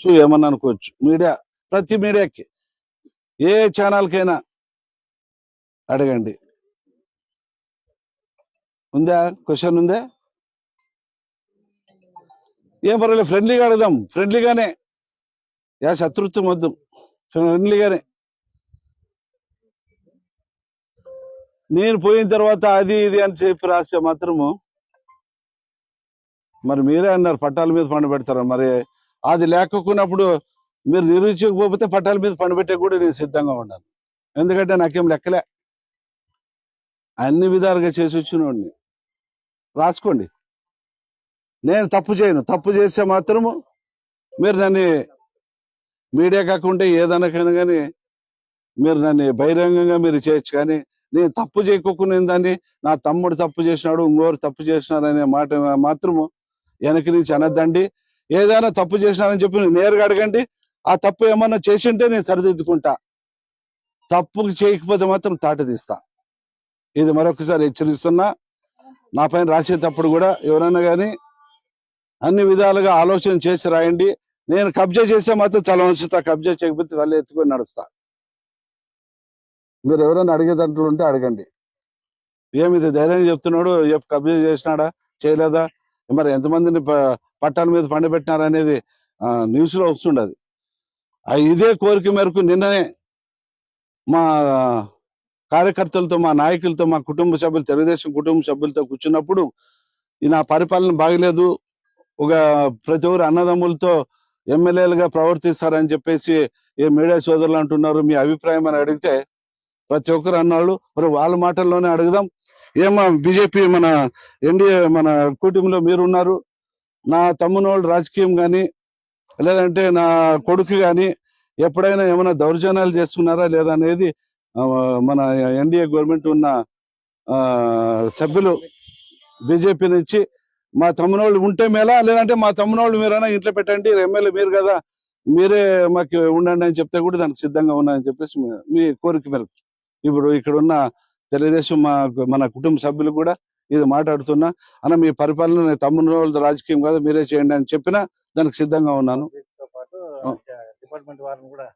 So ఏమన్నా అనుకోవచ్చు. Media ప్రతి మీడియాకి ఏ ఛానల్కైనా అడగండి. ఉందా? క్వశ్చన్ ఉందా? ఏం పర్వాలేదు ఫ్రెండ్లీగా అడుగుదాం. ఫ్రెండ్లీగానే. యా శత్రుత్వం వద్దు. ఫ్రెండ్లీగానే. నేను పోయిన తర్వాత అది ఇది అని చెప్పి రాస్తే మాత్రము మరి మీరే అన్నారు పట్టాల మీద పండు పెడతారు? మరి అది లేకపోయినప్పుడు మీరు నిరూపించకపోతే పట్టాల మీద పనిపెట్టే కూడా నేను సిద్ధంగా ఉన్నాను. ఎందుకంటే నాకేం లెక్కలే. అన్ని విధాలుగా చేసి వచ్చినోడిని రాసుకోండి. నేను తప్పు చేయను. తప్పు చేస్తే మాత్రము మీరు నన్ను మీడియా కాకుండా ఏదనకైనా కానీ మీరు నన్ను బహిరంగంగా మీరు చేయొచ్చు కానీ నేను తప్పు చేయకోకుండా దాన్ని నా తమ్ముడు తప్పు చేసినాడు ఇంకోరు తప్పు చేసినాడు అనే మాట మాత్రము వెనక నుంచి అనద్దండి. ఏదైనా తప్పు చేసినానని చెప్పి నేరుగా అడగండి. ఆ తప్పు ఏమన్నా చేసింటే నేను సరిదిద్దుకుంటా. తప్పు చేయకపోతే మాత్రం తాట తీస్తా. ఇది మరొకసారి హెచ్చరిస్తున్నా. నా పైన రాసేటప్పుడు కూడా ఎవరైనా కానీ అన్ని విధాలుగా ఆలోచన చేసి రాయండి. నేను కబ్జా చేస్తే మాత్రం తల వంచుతా. కబ్జా చేయకపోతే తల ఎత్తుకొని నడుస్తా. మీరు ఎవరైనా అడిగేదంటూ ఉంటే అడగండి. ఏమి ధైర్యంగా చెప్తున్నాడు? ఎప్ కబ్జా చేసినాడా? చేయలేదా? మరి ఎంతమందిని పట్టాల మీద పండబెట్టినారనేది న్యూస్లో న్యూస్లో వస్తుండదు ఇదే కోరిక మేరకు నిన్ననే మా కార్యకర్తలతో మా నాయకులతో మా కుటుంబ సభ్యులు తెలుగుదేశం కుటుంబ సభ్యులతో కూర్చున్నప్పుడు ఈ నా పరిపాలన బాగలేదు. ఒక ప్రతి ఒక్కరు అన్నదమ్ములతో ఎమ్మెల్యేలుగా ప్రవర్తిస్తారని చెప్పేసి ఏ మీడియా సోదరులు అంటున్నారు మీ అభిప్రాయం అని అడిగితే ప్రతి ఒక్కరు అన్నాళ్ళు మరి వాళ్ళ మాటల్లోనే అడుగుదాం. ఏమా బీజేపీ మన ఎన్డీఏ మన కూటమిలో మీరు ఉన్నారు నా తమ్మునోళ్ళు రాజకీయం కానీ లేదంటే నా కొడుకు కానీ ఎప్పుడైనా ఏమైనా దౌర్జన్యాలు చేస్తున్నారా లేదా అనేది మన ఎన్డీఏ గవర్నమెంట్ ఉన్న ఆ, సభ్యులు బీజేపీ నుంచి మా తమ్మునోళ్ళు ఉంటే మేలా లేదంటే మా తమ్మునోళ్ళు మీరైనా ఇంట్లో పెట్టండి ఎమ్మెల్యే మీరు కదా మీరే మాకు ఉండండి అని చెప్తే కూడా దానికి సిద్ధంగా ఉన్నాయని చెప్పేసి మీ- మీ కోరిక మేరకు. ఇప్పుడు ఇక్కడ ఉన్న తెలుగుదేశం మా మన కుటుంబ సభ్యులు కూడా ఇది మాట్లాడుతున్నా అన్న మీ పరిపాలన తమ్ముని వాళ్ళ రాజకీయం కాదు మీరే చేయండి అని చెప్పినా దానికి సిద్ధంగా ఉన్నాను. డిపార్ట్మెంట్ వారిని కూడా